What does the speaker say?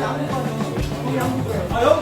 아, 여기